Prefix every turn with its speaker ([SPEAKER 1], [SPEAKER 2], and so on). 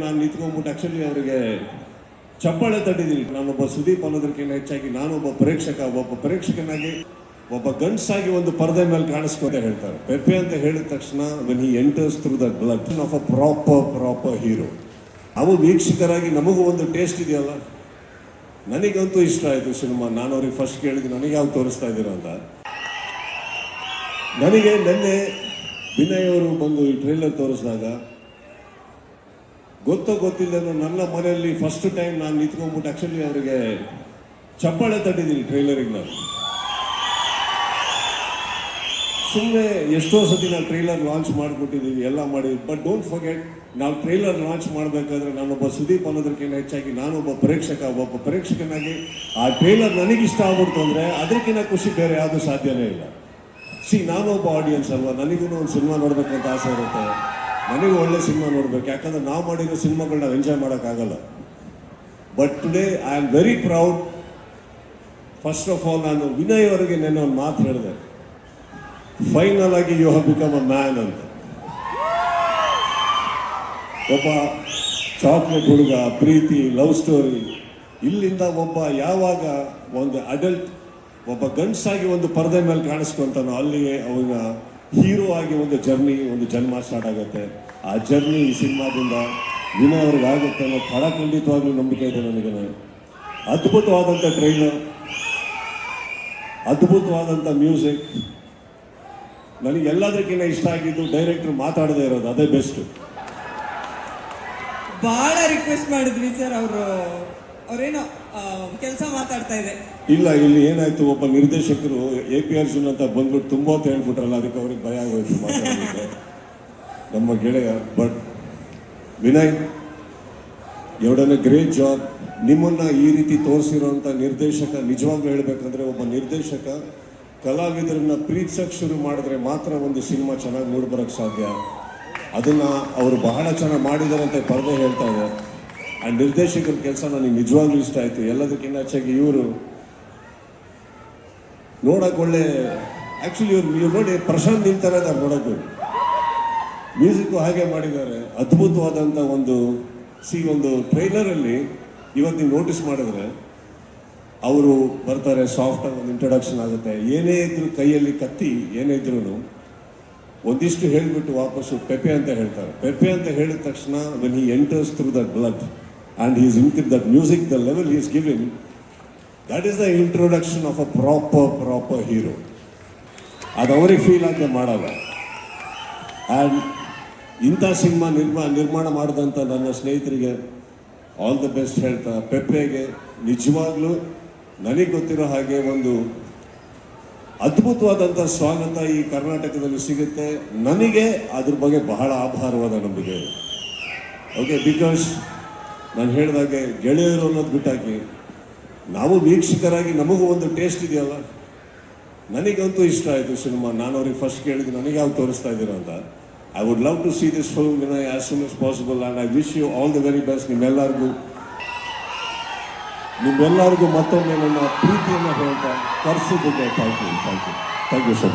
[SPEAKER 1] ನಾನು ನಿಂತ್ಕೊಂಡ್ಬಿಟ್ಟು ಆಕ್ಚುಲಿ ಅವರಿಗೆ ಚಪ್ಪಾಳೆ ತಟ್ಟಿದ್ದೀನಿ. ನಾನೊಬ್ಬ ಸುದೀಪ್ ಅನ್ನೋದಕ್ಕಿಂತ ಹೆಚ್ಚಾಗಿ ನಾನೊಬ್ಬ ಪ್ರೇಕ್ಷಕ, ಒಬ್ಬ ಪ್ರೇಕ್ಷಕನಾಗಿ, ಒಬ್ಬ ಗಂಡ್ಸಾಗಿ ಒಂದು ಪರದೆ ಮೇಲೆ ಕಾಣಿಸ್ಕೊಂತ ಹೇಳ್ತಾರೆ. ಪೆಪ್ಪೆ ಅಂತ ಹೇಳಿದ ತಕ್ಷಣ when he enters through the blood of a proper proper hero ಅವು ವೀಕ್ಷಕರಾಗಿ ನಮಗೂ ಒಂದು ಟೇಸ್ಟ್ ಇದೆಯಲ್ಲ? ನನಗಂತೂ ಇಷ್ಟ ಆಯಿತು ಸಿನಿಮಾ. ನಾನು ಅವ್ರಿಗೆ ಫಸ್ಟ್ ಕೇಳಿದ್ದು ನನಗೆ ಯಾವ ತೋರಿಸ್ತಾ ಇದ್ದೀರಾ ಅಂತ? ನನಗೆ ನಿನ್ನೆ ವಿನಯ್ ಅವರು ಬಂದು ಈ ಟ್ರೈಲರ್ ತೋರಿಸಿದಾಗ ಗೊತ್ತೋ ಗೊತ್ತಿಲ್ಲದ ನನ್ನ ಮನೆಯಲ್ಲಿ ಫಸ್ಟ್ ಟೈಮ್ ನಾನು ನಿಂತ್ಕೊಂಡ್ಬಿಟ್ಟು ಆಕ್ಚುಲಿ ಅವರಿಗೆ ಚಪ್ಪಾಳೆ ತಟ್ಟಿದ್ದೀನಿ ಟ್ರೈಲರಿಗೆ ನಾನು. ಸುಮ್ಮನೆ ಎಷ್ಟೋ ಸತಿ ನಾವು ಟ್ರೈಲರ್ ಲಾಂಚ್ ಮಾಡಿಬಿಟ್ಟಿದ್ದೀವಿ ಎಲ್ಲ ಮಾಡಿ ಬಟ್ ಡೋಂಟ್ ಫರ್ಗೆಟ್ ನಾವು ಟ್ರೈಲರ್ ಲಾಂಚ್ ಮಾಡಬೇಕಾದ್ರೆ ನಾನೊಬ್ಬ ಸುದೀಪ್ ಅನ್ನೋದಕ್ಕಿಂತ ಹೆಚ್ಚಾಗಿ ನಾನೊಬ್ಬ ಪ್ರೇಕ್ಷಕ, ಒಬ್ಬ ಪ್ರೇಕ್ಷಕನಾಗಿ ಆ ಟ್ರೈಲರ್ ನನಗೆ ಇಷ್ಟ ಆಗ್ಬಿಡ್ತು ಅಂದರೆ ಅದಕ್ಕಿಂತ ಖುಷಿ ಬೇರೆ ಯಾವುದು ಸಾಧ್ಯನೇ ಇಲ್ಲ. ಸಿ ನಾನೊಬ್ಬ ಆಡಿಯನ್ಸ್ ಅಲ್ವಾ? ನನಗೂ ಒಂದು ಸಿನಿಮಾ ನೋಡಬೇಕಂತ ಆಸೆ ಇರುತ್ತೆ. ನನಗೂ ಒಳ್ಳೆ ಸಿನಿಮಾ ನೋಡ್ಬೇಕು. ಯಾಕಂದ್ರೆ ನಾವು ಮಾಡಿರೋ ಸಿನಿಮಾಗಳನ್ನ ಎಂಜಾಯ್ ಮಾಡೋಕ್ಕಾಗಲ್ಲ. But today I am very proud first of all ನಾನು ವಿನಯ್ ಅವರಿಗೆ ನೆನ್ನೆ ಒಂದು ಮಾತು ಹೇಳಿದೆ. ಫೈನಲ್ ಆಗಿ you have become a man ಅಂತ. ಒಬ್ಬ ಚಾಕ್ಲೇಟ್ ಹುಡುಗ, ಪ್ರೀತಿ ಲವ್ ಸ್ಟೋರಿ ಇಲ್ಲಿಂದ ಒಬ್ಬ ಯಾವಾಗ ಒಂದು ಅಡಲ್ಟ್ ಒಬ್ಬ ಗಂಡ್ಸಾಗಿ ಒಂದು ಪರದೆ ಮೇಲೆ ಕಾಣಿಸ್ಕೊಂತಾನೋ ಅಲ್ಲಿಗೆ ಅವನ ಹೀರೋ ಆಗಿ ಒಂದು ಜರ್ನಿ, ಒಂದು ಜನ್ಮ ಸ್ಟಾರ್ಟ್ ಆಗುತ್ತೆ. ಆ ಜರ್ನಿ ಈ ಸಿನಿಮಾದಿಂದ ವಿನಯ್ ಅವ್ರಿಗೆ ಆಗುತ್ತೆ ಅನ್ನೋ ಖಡ ಖಂಡಿತವಾಗ್ಲೂ ನಂಬಿಕೆ ಇದೆ ನನಗೆ ಅದ್ಭುತವಾದಂಥ ಟ್ರೈಲರ್ ಅದ್ಭುತವಾದಂಥ ಮ್ಯೂಸಿಕ್ ನನಗೆ ಎಲ್ಲದಕ್ಕಿಂತ ಇಷ್ಟ ಆಗಿದ್ದು ಡೈರೆಕ್ಟರ್ ಮಾತಾಡದೇ ಇರೋದು, ಅದೇ ಬೆಸ್ಟ್
[SPEAKER 2] ಬಹಳ ರಿಕ್ವೆಸ್ಟ್ ಮಾಡಿದ್ವಿ ಸರ್ ಅವರು. ಅವ್ರೇನೋ ಕೆಲಸ ಮಾತಾಡ್ತಾ ಇದೆ.
[SPEAKER 1] ಇಲ್ಲ, ಇಲ್ಲಿ ಏನಾಯ್ತು, ಒಬ್ಬ ನಿರ್ದೇಶಕರು ಎ ಪಿ ಅರ್ಜುನ್ ಅಂತ ಬಂದ್ಬಿಟ್ಟು ತುಂಬಾ ಅಂತ ಹೇಳ್ಬಿಟ್ರಲ್ಲ, ಅದಕ್ಕೆ ಅವ್ರಿಗೆ ಭಯ ಆಗೋಯ್ತು ನಮ್ಮ ಗೆಳೆಯ, ಬಟ್ ವಿನಯ್, ಎರಡನೇ ಗ್ರೇಟ್ ಜಾಬ್ ನಿಮ್ಮನ್ನ ಈ ರೀತಿ ತೋರಿಸಿರುವಂತ ನಿರ್ದೇಶಕ ನಿಜವಾಗ್ಲೂ ಹೇಳ್ಬೇಕಂದ್ರೆ ಒಬ್ಬ ನಿರ್ದೇಶಕ ಕಲಾವಿದರನ್ನ ಪ್ರೀತ್ಸಕ್ ಶುರು ಮಾಡಿದ್ರೆ ಮಾತ್ರ ಒಂದು ಸಿನಿಮಾ ಚೆನ್ನಾಗಿ ಮೂಡ್ಬರಕ್ ಸಾಧ್ಯ. ಅದನ್ನ ಅವರು ಬಹಳ ಚೆನ್ನಾಗಿ ಮಾಡಿದ್ದಾರೆ ಅಂತ ಪರದೆ ಹೇಳ್ತಾ ಇದೆ. ಆ ನಿರ್ದೇಶಕರ ಕೆಲಸ ನನಗೆ ನಿಜವಾಗ್ಲೂ ಇಷ್ಟ ಆಯ್ತು. ಎಲ್ಲದಕ್ಕಿಂತ ಹೆಚ್ಚಾಗಿ ಇವರು ನೋಡಕ್ ಒಳ್ಳೆ ಆ್ಯಕ್ಚುಲಿ ಇವ್ರು ನೀವು ನೋಡಿ ಪ್ರಶಾಂತ್ ನಿಂತಾರೆ ನಾವು ನೋಡೋದು ಮ್ಯೂಸಿಕ್ ಹಾಗೆ ಮಾಡಿದ್ದಾರೆ. ಅದ್ಭುತವಾದಂಥ ಒಂದು ಸಿ, ಒಂದು ಟ್ರೈಲರ್ ಅಲ್ಲಿ ಇವತ್ತು ನೀವು ನೋಟಿಸ್ ಮಾಡಿದ್ರೆ ಅವರು ಬರ್ತಾರೆ ಸಾಫ್ಟ್ ಆಗಿ ಒಂದು ಇಂಟ್ರೊಡಕ್ಷನ್ ಆಗುತ್ತೆ. ಏನೇ ಇದ್ರು ಕೈಯಲ್ಲಿ ಕತ್ತಿ, ಏನೇ ಇದ್ರು ಒಂದಿಷ್ಟು ಹೇಳಿಬಿಟ್ಟು ವಾಪಸ್ಸು ಪೆಪೆ ಅಂತ ಹೇಳ್ತಾರೆ. ಪೆಪೆ ಅಂತ ಹೇಳಿದ ತಕ್ಷಣ when he enters through the blood and he's with that music the level is giving that is the introduction of a proper proper hero ಅದು ಅವ್ರಿಗೆ ಫೀಲ್ ಆಗದೆ ಮಾಡಲ್ಲ. ಆ್ಯಂಡ್ ಇಂಥ ಸಿನಿಮಾ ನಿರ್ಮಾ, ನಿರ್ಮಾಣ ಮಾಡಿದಂಥ ನನ್ನ ಸ್ನೇಹಿತರಿಗೆ ಆಲ್ ದ ಬೆಸ್ಟ್ ಹೇಳ್ತಾ, ಪೆಪ್ಪೆಗೆ ನಿಜವಾಗ್ಲೂ ನನಗೆ ಗೊತ್ತಿರೋ ಹಾಗೆ ಒಂದು ಅದ್ಭುತವಾದಂಥ ಸ್ವಾಗತ ಈ ಕರ್ನಾಟಕದಲ್ಲಿ ಸಿಗುತ್ತೆ. ನನಗೆ ಅದ್ರ ಬಗ್ಗೆ ಬಹಳ ಆಭಾರವಾದ ನಂಬಿಕೆ. ಓಕೆ ಬಿಕಾಸ್ ನಾನು ಹೇಳಿದಾಗೆ ಗೆಳೆಯರು ಅನ್ನೋದು ಬಿಟ್ಟಾಕಿ, ನಾವು ವೀಕ್ಷಕರಾಗಿ ನಮಗೂ ಒಂದು ಟೇಸ್ಟ್ ಇದೆಯಲ್ಲ? ನನಗಂತೂ ಇಷ್ಟ ಆಯಿತು ಸಿನಿಮಾ. ನಾನು ಅವ್ರಿಗೆ ಫಸ್ಟ್ ಕೇಳಿದ್ದು, ನನಗೆ ಯಾವ ತೋರಿಸ್ತಾ ಇದ್ದೀರಾ ಅಂತ? I would love to see this film win as soon as possible and I wish you all the very best ನಿಮ್ಮೆಲ್ಲರಿಗೂ. ನಿಮ್ಮೆಲ್ಲರಿಗೂ ಮತ್ತೊಮ್ಮೆ ನನ್ನ ಪ್ರೀತಿಯನ್ನು ಹೇಳ್ತಾ, ಕರೆಸಿದ್ದಕ್ಕೆ thank you thank you thank you so